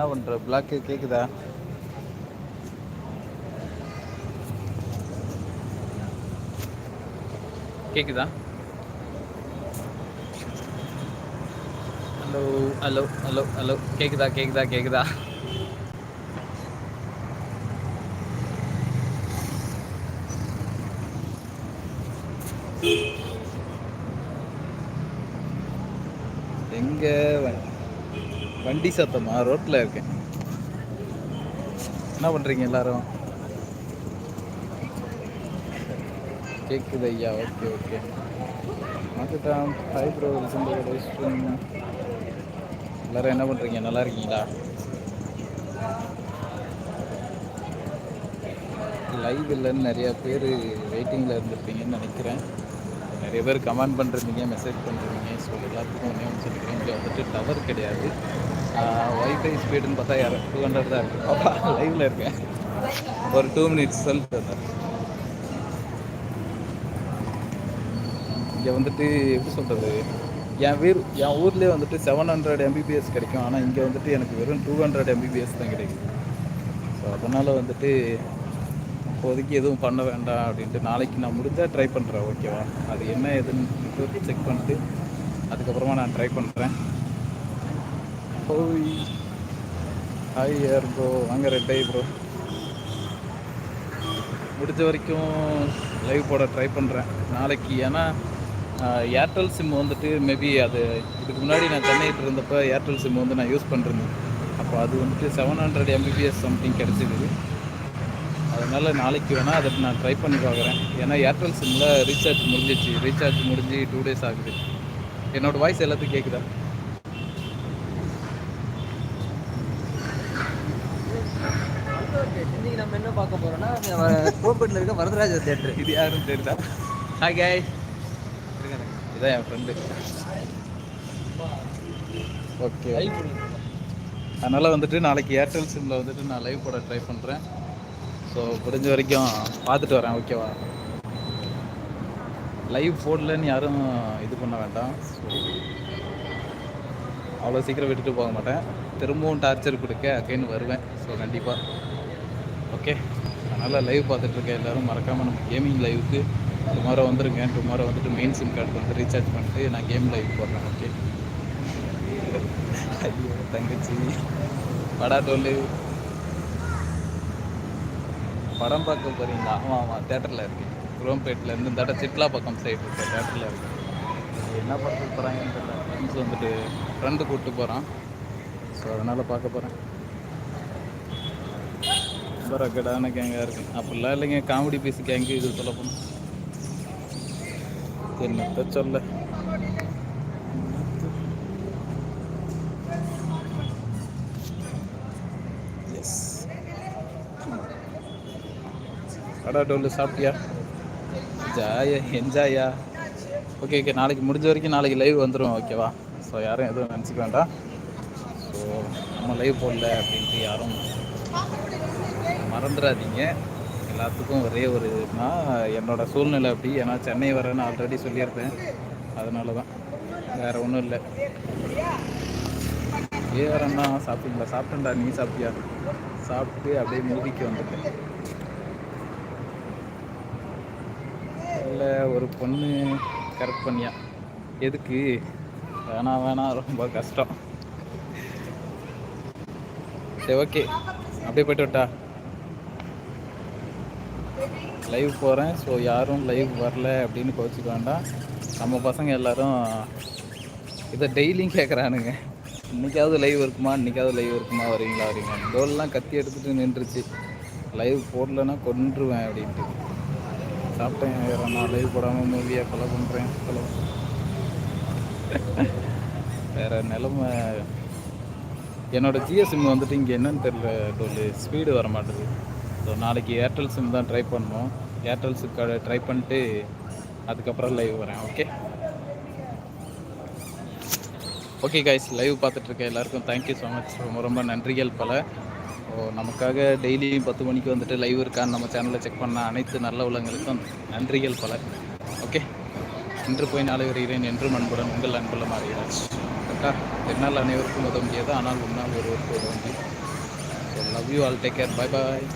என்ன பண்ற? பிளாக்கு கேக்குதா? கேக்குதா? ஹலோ ஹலோ ஹலோ ஹலோ கேக்குதா கேக்குதா கேக்குதா? எங்க வண்டி சத்தமா. ரோட்டில் இருக்கேன். என்ன பண்ணுறீங்க எல்லாரும்? கேட்குது ஐயா. Okay okay. மாற்றிட்டான் hi bro welcome எல்லாரும் என்ன பண்ணுறீங்க நல்லா இருக்கீங்களா? லைவ் இல்லைன்னு நிறையா பேர் வெயிட்டிங்கில் இருந்திருப்பீங்கன்னு நினைக்கிறேன். நிறைய பேர் கமெண்ட் பண்ணுறீங்க மெசேஜ் பண்ணுறீங்க ஸோ எல்லாத்துக்கும் ஒன்றே ஒன்று சொல்லிக்கிறேன். இங்கே வந்துட்டு டவர் கிடையாது. ஒய்ஃபை ஸ்பீடுன்னு பார்த்தா யார் டூ ஹண்ட்ரட் தான் இருக்குது லைவில் இருக்கேன். ஒரு டூ மினிட்ஸ் சொல்லிட்டு இங்கே வந்துட்டு எப்படி சொல்கிறது என் வீர் என் ஊர்லேயே வந்துட்டு செவன் ஹண்ட்ரட் எம்பிபிஎஸ் கிடைக்கும். ஆனால் இங்கே வந்துட்டு எனக்கு வெறும் டூ ஹண்ட்ரட் எம்பிபிஎஸ் தான் கிடைக்குது. ஸோ அதனால் வந்துட்டு இப்போதைக்கு எதுவும் பண்ண வேண்டாம் அப்படின்ட்டு நாளைக்கு நான் முடிஞ்சால் ட்ரை பண்ணுறேன் ஓகேவா அது என்ன எதுன்னு செக் பண்ணிட்டு அதுக்கப்புறமா நான் ட்ரை பண்ணுறேன் ஓய் ஹாய் யார் ப்ரோ வாங்க ரெட்டை ப்ரோ முடிஞ்ச வரைக்கும் லைவ் போட ட்ரை பண்ணுறேன் நாளைக்கு. ஏன்னா ஏர்டெல் சிம் வந்துட்டு மேபி அது இதுக்கு முன்னாடி நான் சென்னையில் இருந்தப்போ ஏர்டெல் சிம் வந்து நான் யூஸ் பண்ணிருந்தேன் அப்போ அது வந்துட்டு செவன் ஹண்ட்ரட் எம்பிபிஎஸ் சம்திங் கிடச்சிது. அதனால் நாளைக்கு வேணால் அதை நான் ட்ரை பண்ணி பார்க்குறேன். ஏன்னா ஏர்டெல் சிம்மில் ரீசார்ஜ் முடிஞ்சிச்சு. ரீசார்ஜ் முடிஞ்சு டூ டேஸ் ஆகுது. என்னோடய வாய்ஸ் எல்லாத்துக்கும் கேட்குதா இன்னைக்கு நம்ம என்ன பார்க்க போறோம்னா கோபேட்டில் இருக்க வரதராஜ தேட்டர் இது யாருன்னு தெரியுதா? ஹாய் காய் இதான் என் ஃப்ரெண்டு ஓகே அதனால் வந்துட்டு நாளைக்கு ஏர்டெல் சிம்மில் வந்துட்டு நான் லைவ் போட ட்ரை பண்ணுறேன் ஸோ முடிஞ்ச வரைக்கும் பார்த்துட்டு வரேன் ஓகேவா லைவ் போடலன்னு யாரும் இது பண்ண வேண்டாம். ஸோ அவ்வளோ சீக்கிரம் விட்டுட்டு போக மாட்டேன். திரும்பவும் டார்ச்சர் கொடுக்க அகைன் வருவேன். ஸோ கண்டிப்பாக ஓகே. அதனால் லைவ் பார்த்துட்ருக்கேன் எல்லோரும். மறக்காமல் நம்ம கேமிங் லைவுக்கு டுமாரோ வந்துருங்க. டுமாரோ வந்துட்டு மெயின் சிம் கார்டு வந்து ரீசார்ஜ் பண்ணிட்டு நான் கேம் லைவ் போடுறேன் ஓகே. ஐயோ தங்கச்சி. படா டோலு. படம் பார்க்க போகிறீங்களா ஆமாம் ஆமாம் தேட்டரில் இருக்கேன் குரோம்பேட்டில் இருந்து இந்த சிட்லா பக்கம் சைடு இருக்கு தேட்டரில் இருக்கு. என்ன படத்துக்கு போகிறாங்கன்னு தெரியல. ஃப்ரெண்ட்ஸ் வந்துட்டு ஃப்ரெண்டு கூப்பிட்டு போகிறான் ஸோ அதனால் பார்க்க போகிறேன் ரொம்ப கேங்காக இருக்கு. அப்படிலாம் இல்லைங்க. காமெடி பீஸ் கேங்கு இது சொல்ல போனோம் என்னத்த சொல்ல? எஸ் கடா டோல்லு சாப்பிட்டியா? ஜாயா என்ஜாயா ஓகே ஓகே நாளைக்கு முடிஞ்ச வரைக்கும் நாளைக்கு லைவ் வந்துடும் ஓகேவா ஸோ யாரும் எதுவும் நினச்சிக்க வேண்டாம். ஸோ நம்ம லைவ் போடல அப்படின்ட்டு யாரும் மறந்துடாதீங்க எல்லாத்துக்கும் ஒரே ஒரு இதுனா என்னோட சூழ்நிலை அப்படி. ஏன்னா சென்னை வரேன்னு ஆல்ரெடி சொல்லியிருந்தேன் அதனால தான் வேறு ஒன்றும் இல்லை. ஏ வரேன்னா சாப்பிட்டீங்களா? சாப்பிட்டேன்டா நீ சாப்பிட்டியா? சாப்பிட்டு அப்படியே மூவிக்கு வந்துட்டேன். இல்லை ஒரு பொண்ணு கரெக்ட் பண்ணியா? எதுக்கு? வேணாம் வேணாம் ரொம்ப கஷ்டம். சரி ஓகே அப்படியே போய்ட்டு விட்டா? லைவ் போகிறேன் ஸோ யாரும் லைவ் வரல அப்படின்னு கோச்சிக்க வேண்டாம். நம்ம பசங்க எல்லோரும் இதை டெய்லியும் கேட்குறானுங்க இன்றைக்காவது லைவ் இருக்குமா? இன்றைக்காவது லைவ் இருக்குமா? வரீங்களா? வரீங்க டோல்லாம் கத்தி எடுத்துகிட்டு நின்றுச்சு. லைவ் போடலன்னா கொன்றுவேன் அப்படின்ட்டு. சாப்பிட்டேன். வேறு நான் லைவ் போடாமல் மூவியாக கொலை பண்ணுறேன் கொலை. வேறு நிலமை. என்னோடய ஜியோ சிம் வந்துட்டு இங்கே என்னன்னு தெரில டோல் ஸ்பீடு வர மாட்டேது ஸோ நாளைக்கு ஏர்டெல் சிம் தான் ட்ரை பண்ணுவோம். ஏர்டெல் சிம் ட்ரை பண்ணிட்டு அதுக்கப்புறம் லைவ் வரேன் ஓகே ஓகே கைஸ் லைவ் பார்த்துட்ருக்கேன் எல்லாருக்கும். தேங்க்யூ ஸோ மச் ரொம்ப ரொம்ப நன்றிகள் பல. ஸோ நமக்காக டெய்லியும் பத்து மணிக்கு வந்துட்டு லைவ் இருக்கான்னு நம்ம சேனலில் செக் பண்ண அனைத்து நல்ல உள்ளங்களுக்கும் நன்றிகள் பல. ஓகே இன்று போய் நாளை வருகிறேன் என்றும் அன்புடன் உங்கள் அன்புள்ள மாறியாச்சு. கரெக்டாக என்னால் அனைவருக்கும் உதவ முடியாது ஆனால் உன்னால் ஒருவருக்கு உதவ முடியும் so love you all take care bye bye